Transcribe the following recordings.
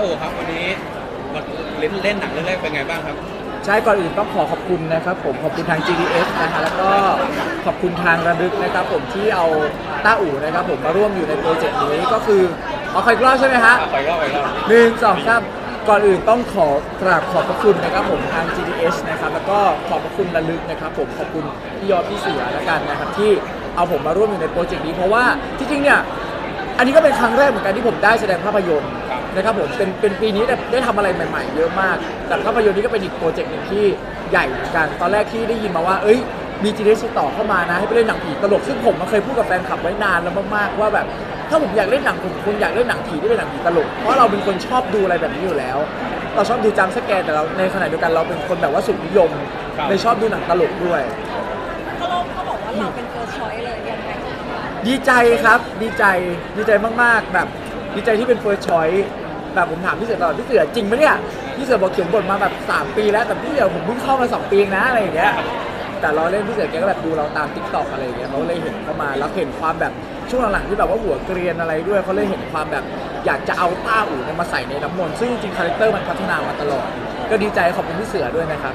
าอูครับวันนี้มาเล่นเล่นหนังเรื่องแรกเป็นไงบ้างครับ ใช่ก่อนอื่นต้องขอขอบคุณนะครับ ผมขอบคุณทาง GDS นะฮะแล้วก็ขอบคุณทางระลึกนะครับ ผมที่เอาต้าอู่นะครับ ผมมาร่วมอยู่ในโปรเจกต์นี้ก็คือเอาใครกล้าใช่ไหมฮะอะไปรอบไปรอบหนึ่งสองสามก่อนอื่นต้องขอกราบขอบพระคุณนะครับผมทาง GDS นะครับแล้วก็ขอบพระคุณระลึกนะครับ ผมขอบคุณพี่ยอดพี่เสือแล้วกันนะครับที่เอาผมมาร่วมอยู่ในโปรเจกต์นี้เพราะว่าจริงๆเนี่ยอันนี้ก็เป็นครั้งแรกเหมือนกันที่ผมได้แสดงภาพยนตร์ นะครับผมเป็นเป็นปีนี้ได้ได้ทำอะไรใหม่ๆ เยอะมาก แต่ภาพยนตร์นี้ก็เป็นอีกโปรเจกต์หนึ่งที่ใหญ่เหมือนกัน ตอนแรกที่ได้ยินมาว่า เอ้ย มี GDS ติดต่อเข้ามานะ ให้ไปเล่นหนังผีตลก ซึ่งผมมาเคยพูดกับแฟนคลับไว้นานแล้วมากๆว่าแบบ ถ้าผมอยากเล่นหนังผมคงอยากเล่นหนังผีที่เป็นหนังผีตลก เพราะเราเป็นคนชอบดูอะไรแบบนี้อยู่แล้ว เราชอบดูจัมป์สแกร์แต่เราในขณะเดียวกันเราเป็นคนแบบว่าสุขนิยมเลยชอบดูหนังตลกด้วยเขาลบเขาบอกว่าเราเป็นเฟิร์สชอยเลยยังไงดีใจครับ ดีใจ ดีใจมากๆ แบบ ดีใจที่เป็นเฟิร์สชอย แบบผมถามพี่เสือตลอดพี่เสือจริงไหมเนี่ยพี่เสือบอกเขียนบทมาแบบ3ปีแล้วแต่พี่เสือผมเพิ่งเข้ามา2ปีเองนะอะไรอย่างเงี้ยแต่เราเล่นพี่เสือแกก็แบบดูเราตามทิกตอกอะไรอย่างเงี้ยเขาเลยเห็นเข้ามาแล้วเห็นความแบบช่วงหลังๆที่แบบว่าหัวเกรียนอะไรด้วยเขาเลยเห็นความแบบอยากจะเอาต้าอู่เนี่ยมาใส่ในน้ำมนต์ซึ่งจริงๆคาแรคเตอร์มันพัฒนามาตลอด ก็ดีใจขอบคุณพี่เสือด้วยนะครับ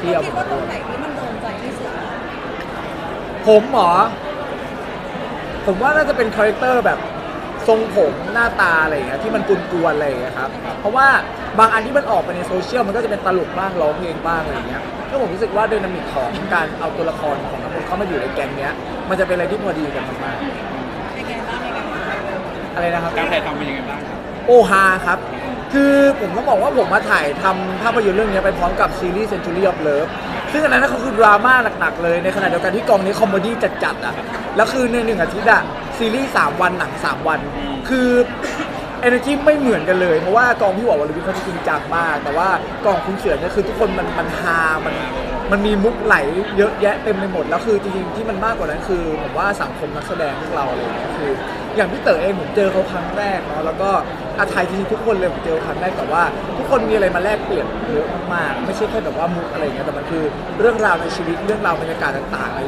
ที่เอาคิดผมว่ามาตรร่วงมไหนที่มันโดนใจที่สุดผมเหรอผมว่าน่าจะเป็นคาแรคเตอร์แบบ ทรงผมหน้าตาอะไรอย่างเงี้ยที่มันกวนๆอะไรอย่างเงี้ยครับเพราะว่าบางอันที่มันออกไปในโซเชียลมันก็จะเป็นตลกบ้างร้องเพลงบ้างอะไรอย่างเงี้ยก็ผมรู้สึกว่าไดนามิกของการเอาตัวละครของนักบอลเข้ามาอยู่ในแก๊งเนี้ยมันจะเป็นอะไรที่พอดีกันมากเป็นไงบ้างเป็นไงบ้างๆอะไรนะครับ การถ่ายทำเป็นยังไงบ้างครับ โอฮาครับ คือผมต้องบอกว่าผมมาถ่ายทำภาพยนตร์เรื่องนี้ไปพร้อมกับซีรีส์ Century of Love ซึ่งอันนั้นก็คือดราม่าหนักๆเลยในขณะเดียวกันที่กองนี้คอมเมดี้จัดๆอะ แล้วคือในหนึ่งอาทิตย์อะ ซีรีส์3 วันหนัง 3 วัน คือ energy ไม่เหมือนกันเลย เพราะว่ากองพี่หวอวรวิทย์เขาจะจริงจังมาก แต่ว่ากองคุณเสือเนี่ยคือทุกคนมันมันฮามันมันมีมุกไหลเยอะแยะเต็มไปหมด แล้วคือจริงๆที่มันมากกว่านั้นคือผมว่าสังคมนักแสดงพวกเราอะไรอย่างเลยคือ อย่างพี่เต๋อเองผมเจอเขาครั้งแรกเนาะแล้วก็อาไทยจริงๆทุกคนเลยผมเจอครั้งแรกแต่ว่า ทุกคนมีอะไรมาแลกเปลี่ยนเยอะมากๆไม่ใช่แค่แบบว่ามุกอะไรอย่างเงี้ยแต่มันคือเรื่องราวในชีวิตเรื่องราวบรรยากาศต่างๆอะไร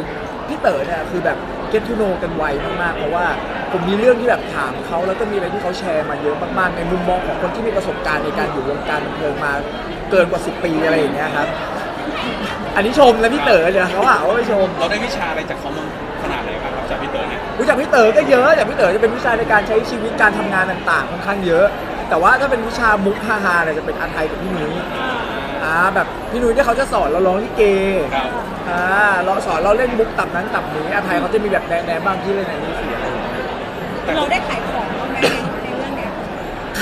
พี่เต๋อเนี่ยคือแบบ get to know กันไวมากๆ เพราะว่าผมมีเรื่องที่แบบถามเขาแล้วก็มีอะไรที่เขาแชร์มาเยอะมากๆ ในมุมมองของคนที่มีประสบการณ์ในการอยู่วงการบันเทิงมาเกินกว่า 10 ปีอะไรอย่างเงี้ยครับ อันนี้ชมนะพี่เต๋อเนี่ยเขาหาว่าไม่ชม เราได้วิชาอะไรจากเขามั้งขนาดไหนบ้างครับจากพี่เต๋อเนี่ยรู้จักพี่เต๋อก็เยอะจากพี่เต๋อจะเป็นวิชาในการใช้ชีวิตการทำงานต่างๆค่อนข้างเยอะ แต่ว่าถ้าเป็นวิชามุกฮาๆเนี่ยจะเป็นอาไทยกับพี่นุ้ย อ่าแบบพี่นุ้ยที่เขาจะสอนเราร้องลิเกครับอ่าเราสอนเราเล่นมุกตับนั้นตับนี้อาไทยเขาจะมีแบบแนะๆบ้างที่เล่นในนี้เสียอะไรอย่างเงี้ยแต่เราได้ขายของบ้างไหมในในเรื่องเนี้ย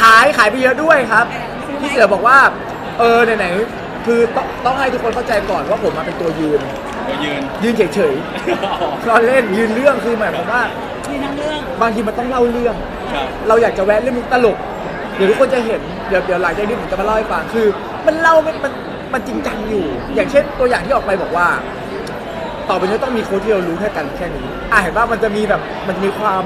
ขายขายไปเยอะด้วยครับเออพี่เสือบอกว่า เออไหนๆคือต้องต้องให้ทุกคนเข้าใจก่อนว่าผมมาเป็นตัวยืน ตัวยืน ยืนเฉยๆเราเล่นยืนเรื่องคือหมายความว่า มีทั้งเรื่องบางทีมันต้องเล่าเรื่อง ครับ เราอยากจะแวะเรื่องมุกตลก เดี๋ยวทุกคนจะเห็นเดี๋ยวเดี๋ยวหลังจากนี้ผมจะมาเล่าให้ฟังคือ มันเล่ามันมันมันจริงจังอยู่ อย่างเช่นตัวอย่างที่ออกไปบอกว่า ต่อไปนี้ต้องมีโค้ดที่เรารู้แค่กันแค่นี้อะเห็นว่ามันจะมีแบบมันมีความ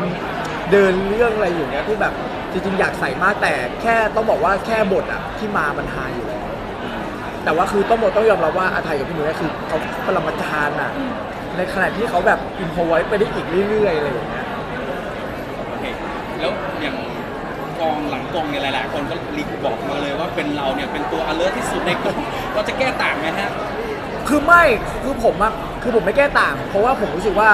เดินเรื่องอะไรอยู่เนี้ยที่แบบจริงๆอยากใส่มากแต่แค่ต้องบอกว่าแค่บทอะที่มามันฮาอยู่แล้วแต่ว่าคือต้องบอกต้องยอมรับว่าอาไทยกับพี่หนุ่ยคือเขาปรมาจารย์อะในขณะที่เขาแบบอินโฟไว้ไปได้อีกเรื่อยๆอะไรอย่างเงี้ย โอเค แล้วอย่าง กองหลังกองเนี่ยหลายๆ คนก็รีบบอกมาเลยว่าเป็นเราเนี่ยเป็นตัว alert ที่สุดในกองเราจะแก้ต่างไหมฮะ คือไม่คือผมอะคือผมไม่แก้ต่าง เพราะว่าผมรู้สึกว่า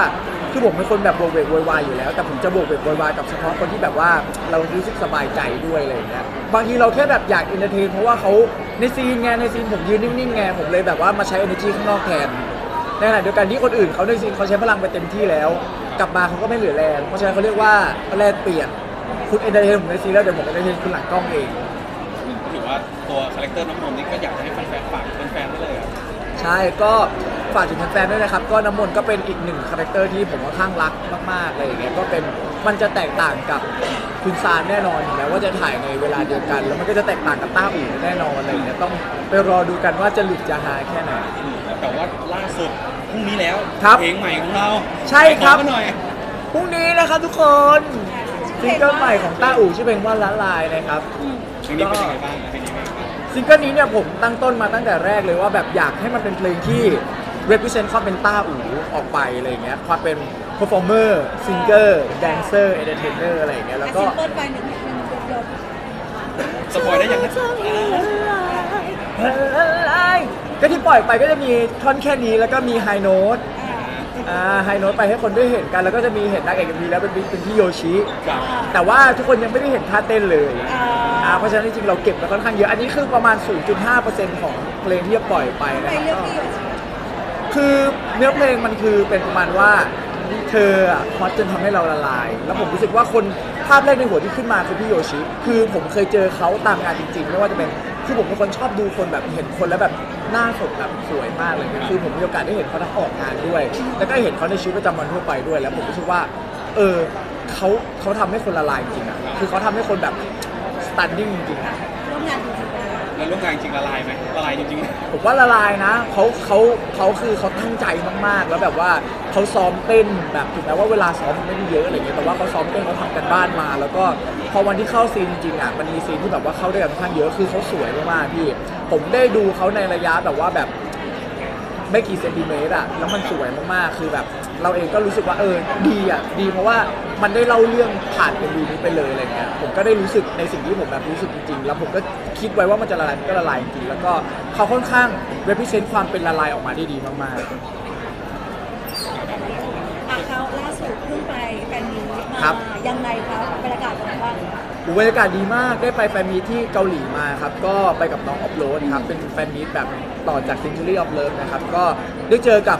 คือผมเป็นคนแบบโบกเวกโวยวายอยู่แล้ว แต่ผมจะโบกเวกโวยวายกับเฉพาะคนที่แบบว่าเรารู้สึกสบายใจด้วยอะไรอย่างเงี้ยบางทีเราแค่แบบอยากเอนเตอร์เทนเพราะว่าเขาในซีนไงในซีนผมยืนนิ่งๆไงผมเลยแบบว่ามาใช้ energy ข้างนอกแทนในขณะเดียวกันที่คนอื่นเขาในซีนเขาใช้พลังไปเต็มที่แล้ว กลับมาเขาก็ไม่เหลือแรงเพราะฉะนั้นเขาเรียกว่าแลกเปลี่ยน คุณเอนเตอร์เทนผมในซีนแล้วเดี๋ยวผมเอนเตอร์เทนคุณหลังกล้องเองถือว่าตัวคาแรคเตอร์น้องนนท์นี่ก็อยากจะให้แฟนๆฝากแฟนๆได้เลยอะใช่ก็ฝากถึงแฟนๆด้วยนะครับ ก็น้ำมนต์ก็เป็นอีกหนึ่งคาแรคเตอร์ที่ผมค่อนข้างรักมากๆอะไรอย่างเงี้ยก็เป็นมันจะแตกต่างกับคุณซานแน่นอนถึงแม้ว่าจะถ่ายในเวลาเดียวกัน แล้วมันก็จะแตกต่างกับต้าอู่แน่นอนอะไรอย่างเงี้ยต้องไปรอดูกันว่าจะหลุดจะหาแค่ไหน แต่ว่าล่าสุดพรุ่งนี้แล้วครับเพลงใหม่ของเราใช่ครับ ขอกันหน่อย พรุ่งนี้นะครับทุกคน ซิงเกิลใหม่ของต้าอู่ชื่อเพลงว่าละลายนะครับ เพลงนี้เป็นยังไงบ้างเป็นยังไงบ้างซิงเกิลนี้เนี่ยผมตั้งต้นมาตั้งแต่แรกเลยว่าแบบอยากให้มันเป็นเพลงที่ represent ความเป็นต้าอูออกไปอะไรอย่างเงี้ยความเป็น performer singer dancer entertainer อะไรอย่างเงี้ยแล้วก็ ซิงเกิลไปหนึ่งหนึ่งเดียวสปอยได้ยังไงก็ที่ปล่อยไปก็จะมีท่อนแค่นี้แล้วก็มีไฮโน้ต อ่าไฮโน้ตไปให้คนได้เห็นกัน แล้วก็จะมีเห็นนางเอกมีแล้วเป็นเป็นพี่โยชิกับแต่ว่าทุกคนยังไม่ได้เห็นท่าเต้นเลยอ่าอ่าเพราะฉะนั้นจริงๆเราเก็บมาค่อนข้างเยอะอันนี้คือประมาณ 0.5%ของเพลงที่จะปล่อยไปไปนะคเรื่องรับที่อยู่คือเนื้อเพลงมันคือเป็นประมาณว่าเธออะฮอตจนทำให้เราละลาย แล้วผมรู้สึกว่าคนภาพแรกในหัวที่ขึ้นมาคือพี่โยชิ คือผมเคยเจอเขาตามงานจริงๆ ไม่ว่าจะเป็น คือผมเป็นคนชอบดูคนแบบเห็นคนแล้วแบบหน้าสดแบบสวยมากเลยคือผมมีโอกาสได้เห็นเขาทั้งออกงานด้วย แล้วก็เห็นเขาในชีวิตประจำวันทั่วไปด้วย แล้วผมรู้สึกว่า เออเขาเขาทำให้คนละลายจริงอะคือเขาทำให้คนแบบ stunning จริงๆอะ ร่วมงานจริงละลายไหมละลายจริงๆผมว่าละลายนะเขาเขาเขาคือเขาตั้งใจมากๆ แล้วแบบว่าเขาซ้อมเต้นแบบถึงแม้ว่าเวลาซ้อมมันไม่ได้เยอะอะไรเงี้ยแต่ว่าเขาซ้อมเต้นเขาทำกันบ้านมา แล้วก็พอวันที่เข้าซีนจริงๆอะมันมีซีนที่แบบว่าเข้าด้วยกันค่อนข้างเยอะคือเขาสวยมากๆพี่ ผมได้ดูเขาในระยะแบบว่าแบบไม่กี่เซนติเมตรอะแล้วมันสวยมากๆคือแบบ เราเองก็รู้สึกว่าเออดีอะดีเพราะว่ามันได้เล่าเรื่องผ่านเป็นวีนี้ไปเลยอะไรเงี้ยผมก็ได้รู้สึกในสิ่งที่ผมแบบรู้สึกจริงๆ แล้วผมก็คิดไว้ว่ามันจะละลายมันก็ละลายจริงๆแล้วก็เขาค่อนข้าง represent ความเป็นละลายออกมาได้ดีมากอะเขาล่าสุดเพิ่งไปแฟนมีตมาครับ ยังไงครับบรรยากาศเป็นไงบ้างๆบรรยากาศดีมากได้ไปแฟนมีตที่เกาหลีมาครับ ก็ไปกับน้องออฟโรดครับ เป็นแฟนมีตแบบต่อจาก Century of Love นะครับ ก็ได้เจอกับ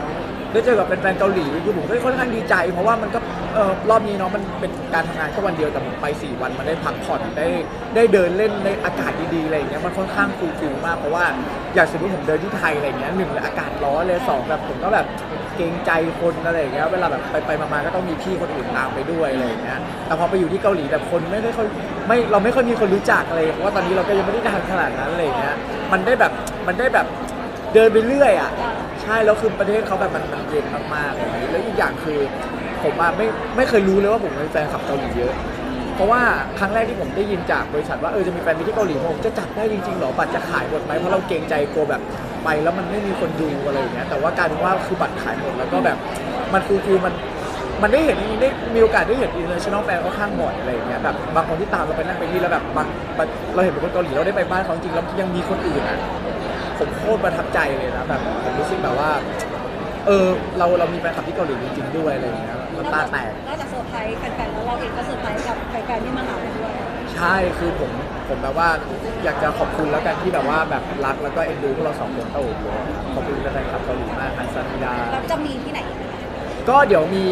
ได้เจอกับแฟนๆเกาหลีคือผมก็ค่อนข้างดีใจ เพราะว่ามันก็เออรอบนี้เนาะมันเป็นการทำงานแค่วันเดียวแต่ผมไป 4 วันมันได้พักผ่อนได้ได้เดินเล่นในอากาศดีๆอะไรอย่างเงี้ยมันค่อนข้างฟูลฟิลมากเพราะว่าอย่างสมมติผมเดินที่ไทยอะไรอย่างเงี้ยหนึ่งเลยอากาศร้อนเลยสองแบบผมก็แบบเกรงใจคนอะไรอย่างเงี้ยเวลาแบบไปไปๆมาๆก็ต้องมีพี่คนอื่นตามไปด้วยอะไรอย่างเงี้ยแต่พอไปอยู่ที่เกาหลีแบบคนไม่ได้ค่อยไม่เราไม่ค่อยมีคนรู้จักอะไรเพราะว่าตอนนี้เราก็ยังไม่ได้ดังขนาดนั้นอะไรอย่างเงี้ยมันได้แบบมันได้แบบเดินไปเรื่อยอะ ใช่แล้วคือประเทศเขาแบบมันมันเย็นมากๆเลยแล้วอีกอย่างคือผมอะไม่ไม่เคยรู้เลยว่าผมเป็นแฟนคลับเกาหลีเยอะ เพราะว่าครั้งแรกที่ผมได้ยินจากบริษัทว่าเออจะมีแฟนมีที่เกาหลีผมจะจัดได้จริงๆหรอบัตรจะขายหมดไหมเพราะเราเกรงใจกลัวแบบไปแล้วมันไม่มีคนดูอะไรอย่างเงี้ยแต่ว่าการว่าคือบัตรขายหมดแล้วก็แบบมันคือคือมันมันได้เห็นได้มีโอกาสได้เห็น international fan ค่อนข้างบ่อยอะไรอย่างเงี้ยแบบบางคนที่ตามเราไปนั่นไปนี่แล้วแบบบางเราเห็นเป็นคนเกาหลีเราได้ไปบ้านเขาจริงๆแล้วยังมีคนอื่นอะ ผมโคตรประทับใจเลยนะแบบผมรู้สึกแบบว่า เออเราเรามีแฟนคลับที่เกาหลีจริงๆด้วยอะไรอย่างเงี้ยมันตาแตก นอกจากเซอร์ไพรส์แฟนๆแล้วเราเองก็เซอร์ไพรส์กับแฟนๆที่มาหาเราด้วยใช่คือผมผมแบบว่าอยากจะขอบคุณแล้วกันที่แบบว่าแบบรักแล้วก็เอ็นดูพวกเราสองคนเต้าหูเลยขอบคุณแฟนคลับเกาหลีมากอันซันมิดาแล้วจะมีที่ไหนอีกไหมก็เดี๋ยวมี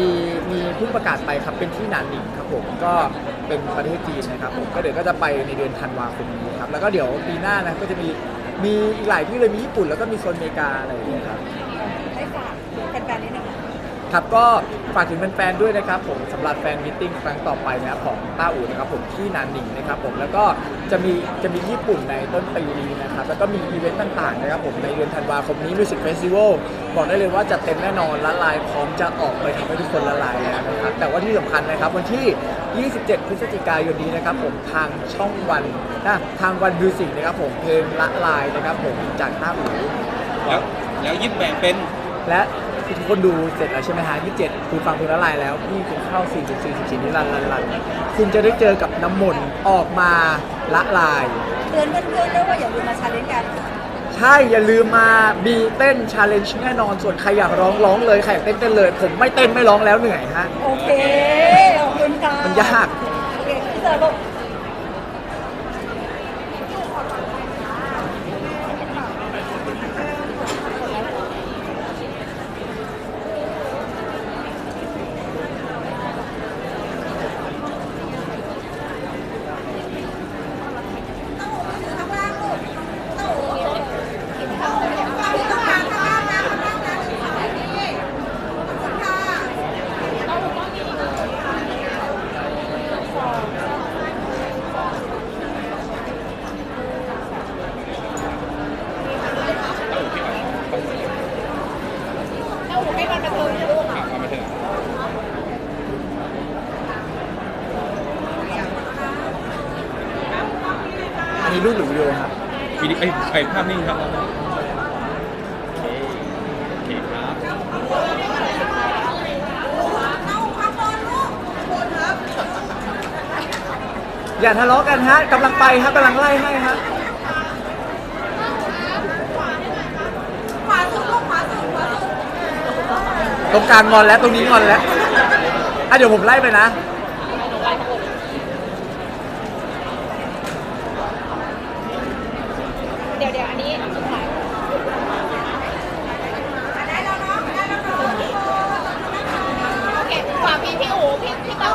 มีเพิ่งประกาศไปครับเป็นที่หนานหนิงครับผมก็เป็นประเทศจีนนะครับผมก็เดี๋ยวก็จะไปในเดือนธันวาคมนี้ครับแล้วก็เดี๋ยวปีหน้านะก็จะมี มีอีกหลายที่เลยมีญี่ปุ่นแล้วก็มีโซนอเมริกาอะไรอย่างเงี้ยครับ ให้ฝากแฟนๆนิดนึงค่ะ ครับก็ฝากถึงแฟนๆด้วยนะครับผมสำหรับแฟนมิทติ้งครั้งต่อไปนะครับของต้าอู่นะครับผมที่นานหนิงนะครับผมแล้วก็จะมีจะมีญี่ปุ่นในต้นปีนี้นะครับแล้วก็มีอีเวนต์ต่างๆนะครับผมในเดือนธันวาคมนี้มิวสิกเฟสติวัลบอกได้เลยว่าจะเต็มแน่นอนละลายพร้อมจะออกไปทำให้ทุกคนละลายแล้วนะครับแต่ว่าที่สำคัญนะครับวันที่ 27 พฤศจิกายนนี้นะครับผมทางช่องวันนะทางวันมิวสิกนะครับผมเพลงละลายนะครับผมจากต้าอู่แล้วแล้วยิบแบ่งเป็นและ ทุกคนดูเสร็จแล้วใช่ไหมฮะ27คุณฟังเพลงละลายแล้วนี่คุณเข้า4 4 4 4นี่ลันลันลันคุณจะได้เจอกับน้ำมนต์ออกมาละลาย เตือนเพื่อนๆด้วยว่าอย่าลืมมาชาเลนจ์กันใช่อย่าลืมมาบีเต้นชาเลนจ์แน่นอนส่วนใครอยากร้องร้องเลยใครอยากเต้นเต้นเลย ผมไม่เต้นไม่ร้องแล้วเหนื่อยฮะโอเคขอบคุณค่ะมันยากโอเคพี่เต๋อบอก เอามาเถอะ อันนี้รูปหรือวิดีโอครับ วิดีไอ้ไอ้ภาพนิ่งครับโอเคโอเคครับรอย่าทะเลาะกันฮะกำลังไปฮะกำลังไล่ให้ฮะขวาสุดลูกขวาสุดขวาสุด ตรงกลางงอนแล้วตรงนี้งอนแล้วอะเดี๋ยวผมไล่ไปนะเี๋ยวเดี๋ยวอันนี้ได้แล้วเนาะได้แล้วเนาะโอเคฝากพี่พี่อู๋พี่พี่เต่า